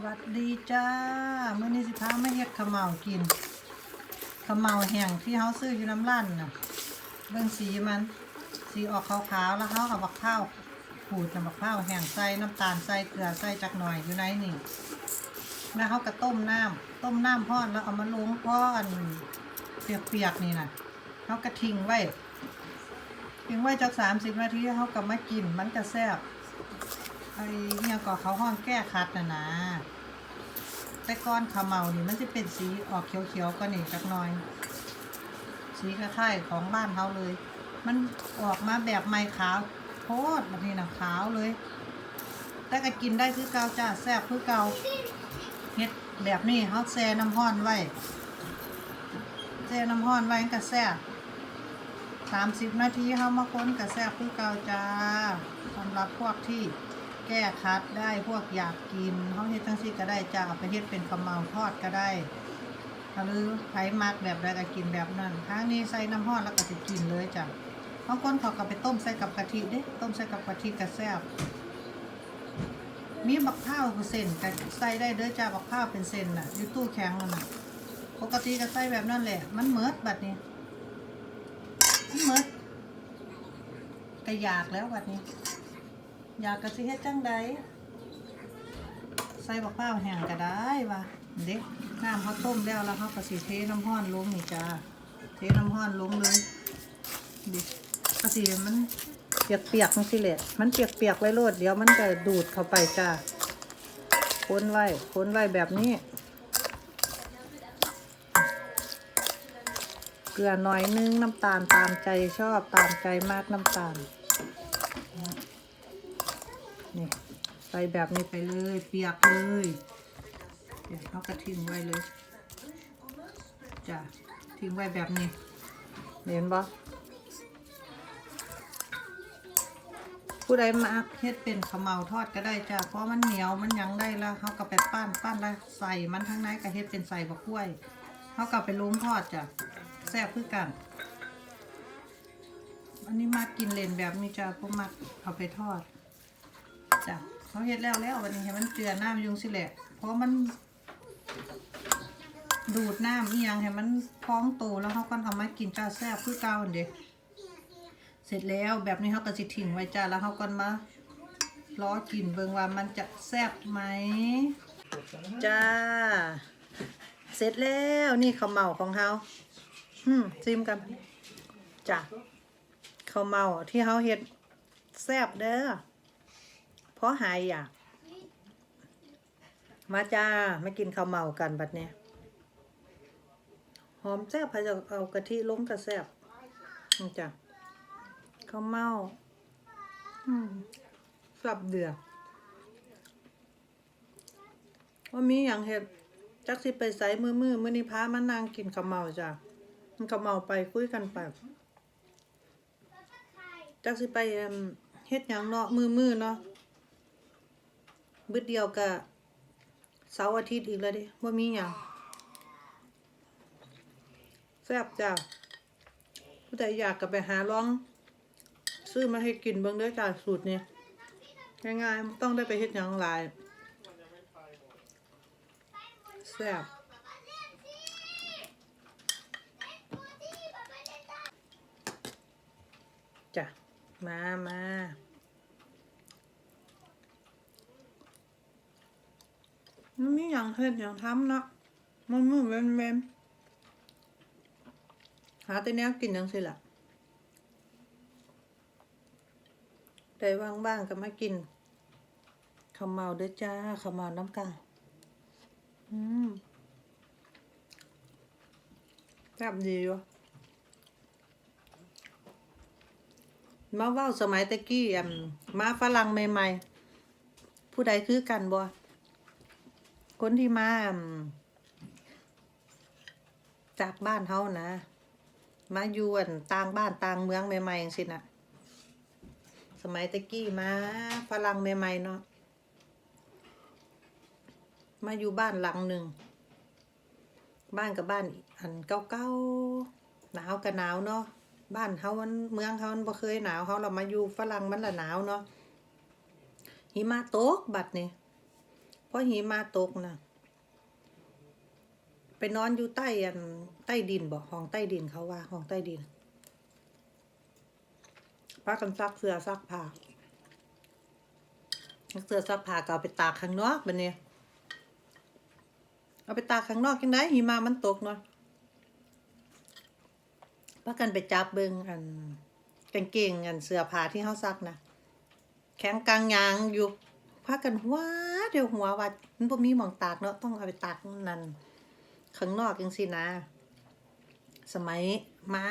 หวัดดีจ้าเมื่อนี้สิพามาเฮ็ดขาวเหมากินขาวเหมาแห้งที่เฮาซื้ออยู่น้ำร้านน่ะเบิ่งสีมัน สีออกขาวๆแล้วเฮาเอาบักข้าวขูดน้ำบักข้าวแห้งใส่น้ำตาลใส่เกลือใส่จักหน่อยอยู่ในนี่แล้วเฮาก็ต้มน้ำต้มน้ำพอดแล้วเอามาลงพออันเปียกๆนี่น่ะเฮาก็ทิ้งไว้ทิ้งไว้จัก30นาทีเฮาก็มากินมันก็แซ่บ ไอ้เนี่ยก็เขาห้องแก้คัดนะนะแต่ก้อนขาเหมานี่มันจะเป็นสีออกเขียวๆก็นี่จักหน่อย สีคล้ายๆของบ้านเขาเลย มันออกมาแบบไม่ขาวโคตรแบบนี้นะขาวเลย แต่ก็กินได้คือเกาจ้าแซ่บคือเกาเฮ็ดแบบนี้เขาแช่น้ำห้อนไว้แช่น้ำห้อนไว้ก็แซ่บสามสิบนาทีเขามาค้นกับแซ่บคือเกาจ้าสำหรับพวกที่ แก้คัดได้พวกอยากกินเขาเฮ็ดทั้งซี่ก็ได้จ้าเอาไปเฮ็ดเป็นขาวเมาทอดก็ได้หรือไผมักแบบใดก็กินแบบนั้นทางนี้ใส่น้ำห้อนแล้วก็จะกินเลยจ้ะบางคนเขาก็ไปต้มใส่กับกะทิเด้ต้มใส่กับกะทิก็แซบมีบักข้าวเส้นก็ใส่ได้เด้อจ้าบักข้าวเป็นเส้นน่ะอยู่ตู้แข็งนั่นน่ะปกติก็ใส่แบบนั้นแหละ มันเหมิดบัดนี้มันเหมิดก็อยากแล้วบัดนี้ อยากก็สิเฮ็ดจังใดใส่บักข้าแห้งก็ได้ว่ะเด็กน้ำเขาต้มแล้วแล้วเขาก็สิเทน้ำห้อนลงนี่จ้าเทน้ำห้อนลงเลยดิก็สิมันเปียกเปียกๆจังสิแหละมันเปียกเปียกไว้โลดเดี๋ยวมันจะดูดเข้าไปจ้าคนไว้คนไว้แบบนี้ เกลือหน่อยนึงน้ำตาลตามใจชอบตามใจมากน้ำตาล นี่ใส่แบบนี้ไปเลย เปียกเลย เดี๋ยวเขาก็ทิ้งไว้เลยจ้ะทิ้งไว้แบบนี้เห็นบ่ผู้ใดมาเฮ็ดเป็นขาวเหมาทอดก็ได้จ้ะเพราะมันเหนียวมันยังได้แล้วเขาก็ไปปั้นปั้นแล้วใส่มันทั้งในก็เฮ็ดเป็นใส่บะกล้วยเขาก็ไปล้มทอดจ้ะแซ่บคือกัน อันนี้มากินเลนแบบนี้จ้ะพวกมักเอาไปทอดจ้ะ เขาเฮ็ดแล้วแล้ววันนี้ให้มันเจือน้ำยุงสิแหละเพราะมัน ดูดน้ำอีหยังให้มันพองโตแล้วเขาก็เอามากินจ้าแซ่บคือเก่าเด้เสร็จแล้วแบบนี้เขาก็สิทิ้งไว้จ้าแล้วเขาก็มาล้อกินเบิงว่ามันจะแซ่บไหมจ้า เสร็จแล้วนี่ข้าวเมาของเขาอืมซิมกันจ้ะข้าวเมาที่เขาเฮ็ดแซ่บเด้อ เพราะหายอยาก มาจ้าไมากินข้าวเมากันบัดเนี้ยหอมแซ่บพะจะเอากะทิล้งกระแซ่บนี่จ้ะข้าวเมาอืมสับเดือดว่ามีอย่างเห็ดจักสิไปใส่มือมือมือนี้พามานั่งกินข้าวเมาจ้ะมันข้าวเมาไปคุยกันไปจักสิไปเอิ่มเฮ็ดหยังเนาะมือมือเนาะ บึดเดียวกับเสาร์อาทิตย์อีกแล้วดิว่ามีอย่างแซ่บจ้าผู้ใดอยากกับไปหาลอง ซื้อมาให้กินเบิ่งด้อจ้าสูตรนี้ง่ายๆต้องได้ไปเฮ็ดหยังหลายแซ่บจ้ะมามา มันมีอย่างเฮ็ดอย่างทำเนาะมันมือเว้นเว้นหาแต่แนวกินจังสิล่ะได้ว่างๆก็มากินข้าวเมาเด้อจ้าข้าวเมาน้ำกาอืมแซ่บดีวะมาว้าสมัยตะกี้อะมาฝรั่งใหม่ ๆ ผู้ใดคือกันบ่ คนที่มาจากบ้านเขานะมาอยู่อันต่างบ้านต่างเมืองใหม่ๆอย่างสินะสมัยตะกี้มาฝรั่งใหม่ๆเนาะมาอยู่บ้านหลังหนึ่งบ้านกับบ้านอันเก่าๆหนาวกับหนาวเนาะบ้านเขามันเมืองเขามันบ่เคยหนาวเขาเรามาอยู่ฝรั่งมันละหนาวเนาะหิมะตกบัดนี่ ราะหิมาตกนะไปนอนอยู่ใต้อันใต้ดินบอกห้องใต้ดินเขาว่าห้องใต้ดินพักกันซักเสื้อซักผ้าซักเสื้อซักผ้าก็เอาไปตากข้างนอกบัดนี้เอาไปตากข้างนอกยังไงหิมามันตกเนาะพักกันไปจับเบิงอันกางเกงอันเสื้อผ้าที่เขาซักนะแข็งกลางยางอยู่ พากันหัวเดี๋ยวหัวว่ามันบ่มีหมองตากเนาะต้องเอาไปตากนั่นข้างนอกจังซี่นะ สมัยมา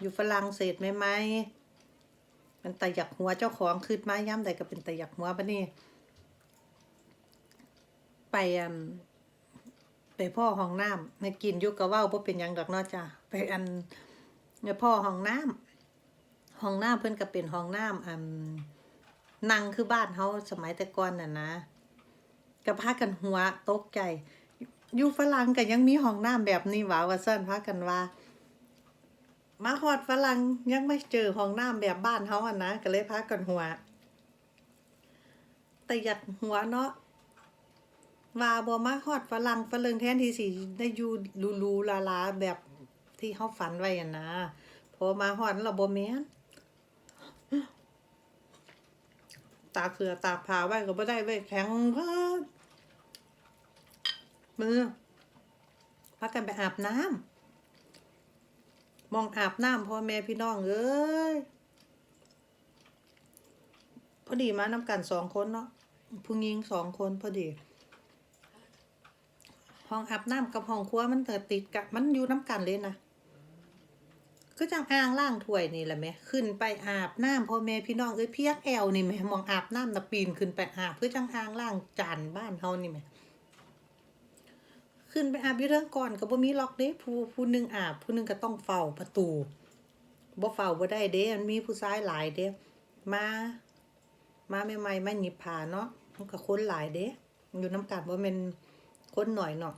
อยู่ฝรั่งเศสใหม่ๆมันตะหยักหัวเจ้าของคืดมาย่ำใดก็เป็นตะหยักหัวบัดนี้ไปอันไปพ่อห้องน้ำในกินยู่ก็เว้าบ่เป็นยังดอกเนาะจ้ะไปอันเนี่ยพ่อห้องน้ำห้องน้ำเพิ่อนก็เป็นห้องน้ำอัน นั่งคือบ้านเขาสมัยแต่ก่อนน่ะนะก็พากันหัวตกใจอยู่ฝรั่งก็ยังมีห้องน้ำแบบนี้หว่าว่าซั่นพากันว่า มาฮอดฝรั่งยังไม่เจอห้องน้ำแบบบ้านเขาอะนะก็เลยพากันหัว แต่อยากหัวเนาะว่าบ่มาฮอดฝรั่งฝรั่งแทนที่สิได้อยู่ลูๆลาๆแบบที่เขาฝันไว้อะนะพอมาฮอดแล้วบ่แม่น ตากเสือตากผ้าไว้ก็บ่ได้ไว้แข็งเพิ่นมือพากันไปอาบน้ำมองอาบน้ำพ่อแม่พี่น้องเอ้ยพอดีมาน้ำกันสองคนเนาะผู้หญิงสองคนพอดี ห้องอาบน้ำกับห้องครัวมันเติดติดกับมันอยู่น้ำกันเลยนะ ก็จังอ่างล่างถ้วยนี่แหละแม่ขึ้นไปอาบน้ำพ่อแม่พี่น้องเอ้ยเพียกแอวนี่แม่มองอาบน้ำนะปีนขึ้นไปอาบเพื่อจังอ่างล่างจานบ้านเฮานี่แม่ขึ้นไปอาบอยู่เรื่องก่อนก็บ่มีล็อกเด้ผู้ผู้หนึงอาบผู้หนึงก็ต้องเฝ้าประตูบ่เฝ้าบ่ได้เด้มันมีผู้ชายหลายเด้มา มาใหม่ๆมาหยิบผ้าเนาะมันก็คนหลายเด้อยู่น้ำกันบ่แม่นคนหน่อยเนาะ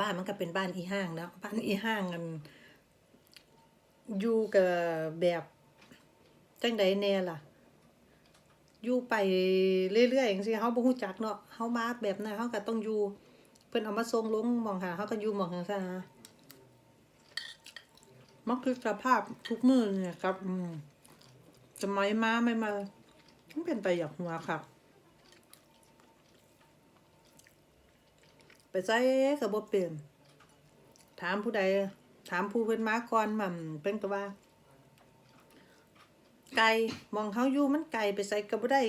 บ้านมันก็เป็นบ้านอีห้างเนาะบ้านอีห้างกัน อยู่กับแบบจังใดแน่ล่ะ อยู่ไปเรื่อยๆอย่างสิเฮาบ่ฮู้จักเนาะเฮามาแบบนั้นเฮาก็ต้องอยู่ เพิ่นเอามาส่งลงหมองหาเฮาก็อยู่หมองจังซั่นนะมันคือสภาพทุกมื้อเนี่ยครับ อืมสมัยมาไม่มามันเป็นไปอยากหัวครับไปใส่ก็บ่เป็นถามผู้ใด ถามผู้เพิ่นมาก่อนมั่มเพิ่นก็ว่า ไก่มองเฮาอยู่มันไก่ไปใส่ก็บ่ได้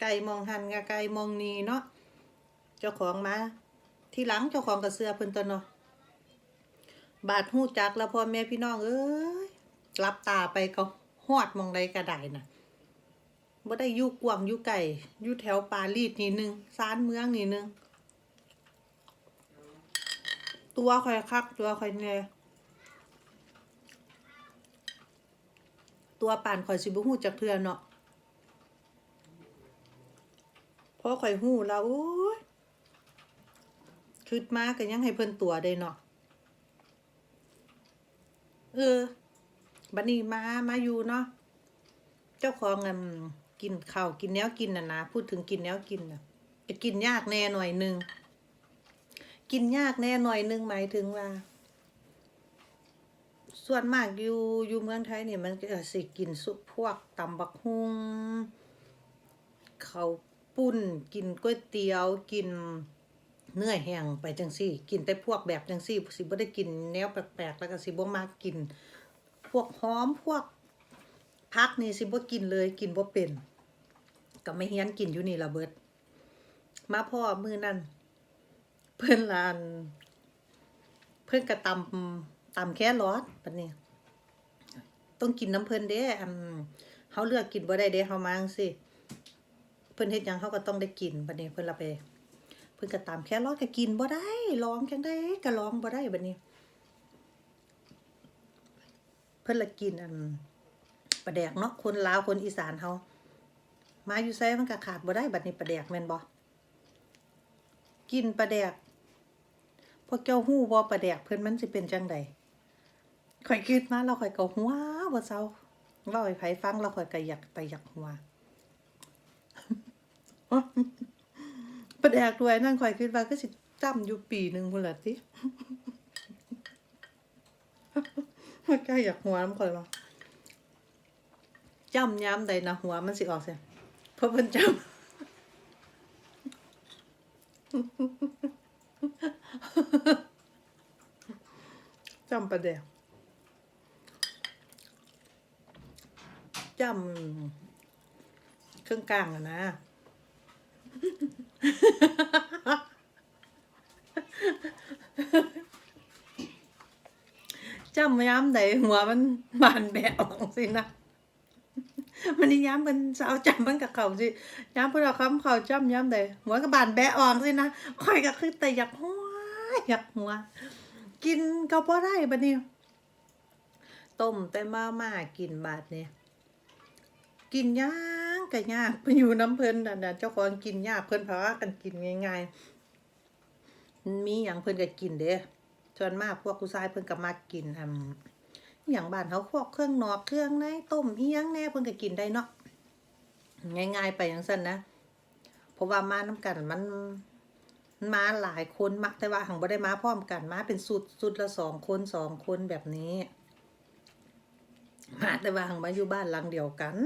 ไก่มองหันกะไก่มองนีเนาะเจ้าของมาทีหลังเจ้าของก็เสื้อเพิ่นตัวเนาะบาดฮู้จักแล้วพ่อแม่พี่น้องเอ้ยรับตาไปก็ฮอดมองใดก็ได้น่ะบ่ได้อยู่กวางอยู่ไก่อยู่แถวปารีสนี่นึงซานเมืองนี่นึงตัวคอยคักตัวคอยแน่ ตัวป่านข่อยสิบ่ฮู้จักเทื่อเนาะพอข่อยฮู้แล้วโอ้ยคิดมาก็ยังให้เพิ่นตัวได้เนาะเออบัดนี้มามาอยู่เนาะเจ้าของอันกินข้าวกินแนวกินน่ะนะพูดถึงกินแนวกินน่ะจะกินยากแน่หน่อยหนึงกินยากแน่หน่อยหนึงหมายถึงว่า ส่วนมากอยู่อยู่เมืองไทยนี่มันก็สิกินสุพวกตำบักฮุงเขาปุ้นกินก๋วยเตี๋ยวกินเนื้อแห้งไปจังซี่ กินแต่พวกแบบจังซี่สิบ่ได้กินแนวแปลกๆแล้วก็สิบ่มากกิน พวกหอมพวกผักนี่สิบ่กินเลยกินบ่เป็นก็ไม่เฮี้ยนกินอยู่นี่ละเบิด มาพ่อมือนั้นเพิ่อนลาน เพิ่อนก็ตำ ตำแค่รอดบัดนี้ต้องกินน้ำเพิ่นเด้อเฮาเลือกกินบ่ได้เด้เฮามาังซี่เพิ่นเฮ็ดยังเฮาก็ต้องได้กินบัดนี้เพิ่นละไป เพิ่นก็ตำแค่รอดก็กินบ่ได้ลองจังได๋ก็ลองบ่ได้บัดนี้ เพิ่นละกินอันปลาแดกเนาะคนลาวคนอีสานเฮามาอยู่ไสมันก็ขาดบ่ได้บัดนี้ปลาแดกแม่นบ่กินปลาแดกพวกเจ้าฮู้บ่ปลาแดกเพิ่นมันสิเป็นจังใด ข่อยคิดมาแล้วข่อยก็หัวบ่เซาเว้าให้ไผฟังแล้วข่อยก็อยากไปอยากหัวประแดกด้วยนั่นข่อยคิดว่าก็สิจำอยู่ปีหนึ่งพุ่นละติมันก็อยากหัวมันข่อยว่าจำย้ำใดนะหัวมันสิออกเสียเพราะเพิ่นจำจำประแดก จำเครื่องกลางอะนะ จำย้ำใดหัวมันบานแบะออกสินะมันนี่ย้ำเป็นสาวจำมันกับเขาสิย้ำพื่อเราคำเขาจำย้ำใดหัวก็บานแบะออกสินะคอยก็คือแต่อยากหัวอยากหัว กินก็พอได้บัดนี้ต้มแต่มาม่ากินบาดเนี่ย กินย่างก็ยากไปอยู่น้ำเพลินน่ะนะเจ้าของกินยากเพิ่นพราะว่ากันกินง่ายๆมีอย่างเพิ่นก็กินเด้ส่วนมากพวกผู้ชายเพิ่นก็มักกินทำอย่างบ้านเขาพวกเครื่องนอกเครื่องในต้มอีหยังแน่เพิ่นก็กินได้เนาะง่าย ๆ ไปอย่างสั้นนะเพราะว่ามาน้ำกันมันมาหลายคนมาแต่ว่าหังบ่ได้มาพร้อมกันมาเป็นสุดสุดละสองคนสองคนแบบนี้มาแต่ว่าหังมาอยู่บ้านหลังเดียวกัน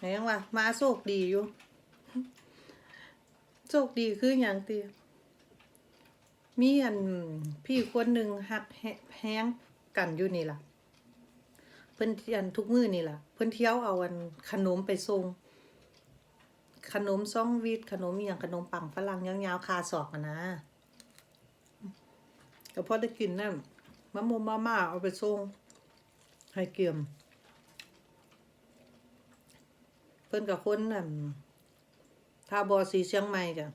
ไหนยังว่ามาโชคดีอยู่โชคดีคืออย่างตีมีอันพี่คนหนึ่งหักแห้งกันอยู่นี่ล่ะ เพิ่นที่ยนทุกมือนี่ล่ะ เพิ่นเที่ยวเอาอันขนมไปส่งขนมซ่องวีดขนมอย่างขนมปังฝรั่งยาวๆคาศอกอะนะก็พอได้กินนั่นมะม่วงมาม่าเอาไปส่งให้เกี่ยม เพิ่นกับคนนั่นทาบอสีเชียงใหม่จ้ะ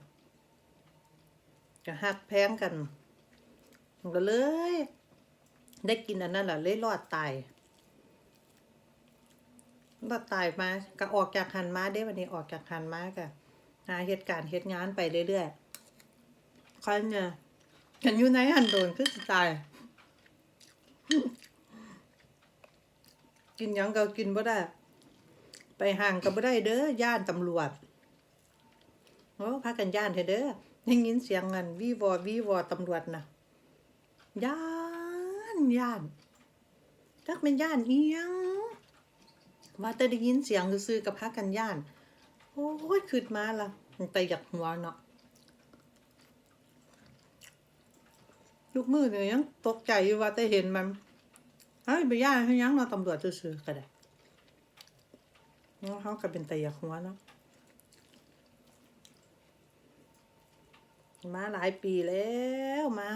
จะหักแพงกันก็เลย ได้กินอันนั้นแหละเลยรอดตายก็ตายมาก็ออกจากคันมาได้วันนี้ออกจากคันมาก็หาเหตุการณ์เหตุงานไปเรื่อยๆคันเนี่ยกันอยู่ในหันโดนคือสิตายกินยังก็กินบ่ได้ ไปห่างก็บ่ได้เด้อย่านตำรวจโอ้พากันย่านเถอะเด้อยังยินเสียงเงินวีวอวีวอตำรวจนะย่านย่านจักเป็นย่านเอียงว่าแต่ได้ยินเสียงซื่อกับพากันย่าน โอ้ยขึ้นมาละแต่อยากหัวเนาะลูกมือเนี่ยยังตกใจอยู่ว่าแต่เห็นมันเฮ้ยไปย่านให้ยังเนาะตำรวจซื่อก็ได้ นาะเขาก็เป็นแต่ยาหัวเนาะมาหลายปีแล้วมา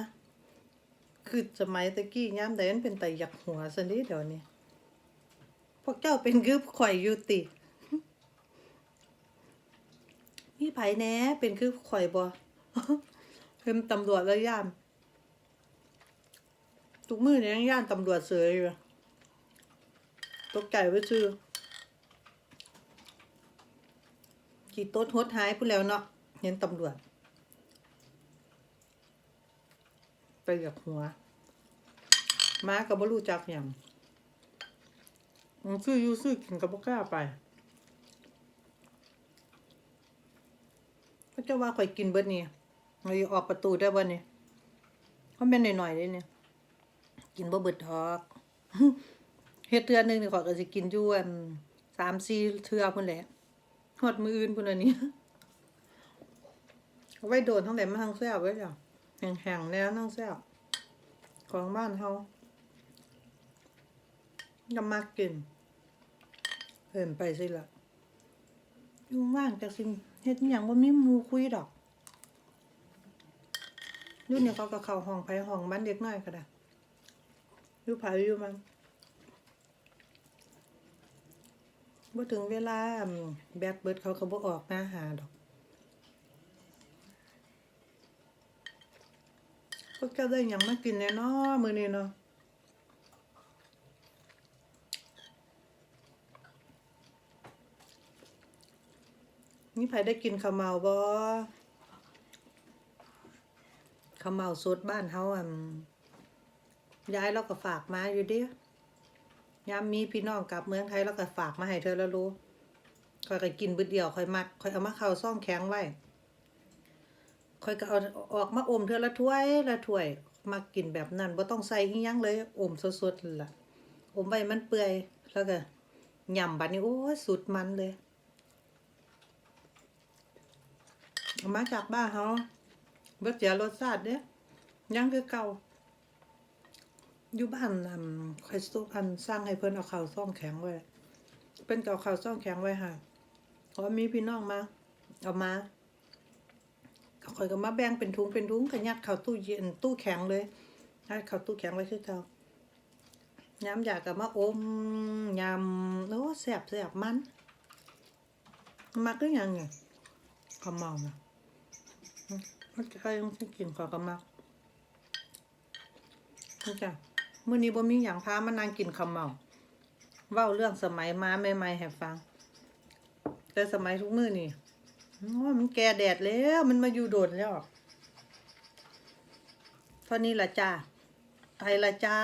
คือสมัยตะกี้ย้ำแต่มันเป็นแต่ยากหัวสันนี้เดี๋ยวนี้พวกเจ้าเป็นคือข่อยอยู่ติมีไผแน่เป็นคือข่อยบ่เพิ่มตำรวจแล้วย่านทุกมือเนี่ยย่านตำรวจเสยอยู่ตกใจไว้ชื่อ กี่ต้นหดหายพูดแล้วเนาะเห็นตำรวจไปกับหัวม้าก็บ่รู้จักอย่างซื้อยูซื้อกินกับบ่กล้าไปเขาจะว่าข่อยกินเบิดนี่เราออกประตูได้บ่เนี่ยเขาเป็นหน่อยๆเลยเนี่ย กินบ่เบิดทอกเฮ็ดเทือหนึงนี่ข่อยก็สิกินอยู่อันสามสี่เทือพุ่นแหละ ฮอดมืออื่นพุ่นอันนี้เอาไว้โดนทั้งแหลมาทั้งแซ่บไว้จ้ะแห้งๆแล้วทั้งแซ่บของบ้านเฮาจะมากกินเพิ่นไปสิละยุ่งว่างจากสิ่งเฮ็ดอย่างว่ามีหมูคุยดอกยุ่นี่เขาก็เข้าห้องไผห้องมันเด็กน้อยก็ได้ยู่ไผอยู่มัน บ่ถึงเวลาแบตเบิดเขาก็บ่ออกมาหาดอกพวกเจ้าได้ยังมากินแน่เนาะมื้อนี้เนาะนี่ไผได้กินข้าวเมาบ่ข้าวเมาสดบ้านเฮาอะยายเราก็ฝากมาอยู่เดิ ยามมีพี่น้องกลับเมืองไทยเราก็ฝากมาให้เธอแล้วรู้คอยก็กินบิดเดียวคอยมักค่อยเอามาเข้าซ่องแข็งไว้คอยก็เอาออกมาอมเทื่อละถ้วยละถ้วยมากินแบบนั้นบ่ต้องใส่อีหยังเลยอมสดๆล่ะอมไว้มันเปื่อยแล้วก็ยำบัดนี้โอ้สุดมันเลยเอามาจากบ้านเฮาบ่เสียรสชาติเด้ยังคือเก่า อยู่บ้านอันคอยสุอันสร้างให้เพิ่นเอาข้าวซ่องแข็งไว้ เป็นเก่าข้าวซ่องแข็งไว้ค่ะเพราะมีพี่น้องมาเอามาก็คอยก็มาแบ่งเป็นถุงเป็นถุงก็ยัดข้าวตู้เย็นตู้แข็งเลยยัดข้าวตู้แข็งไว้คือเก่ายามอยากก็มาอมยำโอ้แซ่บแซ่บมันมักก็ยังไงขาวเมานะมันใครต้องกินขอกระมักนี่จ้ะ มื่อนี้บ่มีอย่างพามานั่งกินข้าวเมาเว้าเรื่องสมัยมาใหม่ๆให้ฟัง แต่สมัยทุกมื้อนี่โอ้มันแก่แดดแล้วมันมาอยู่โดดแล้วเท่านี้ละจ้าไปละจ้า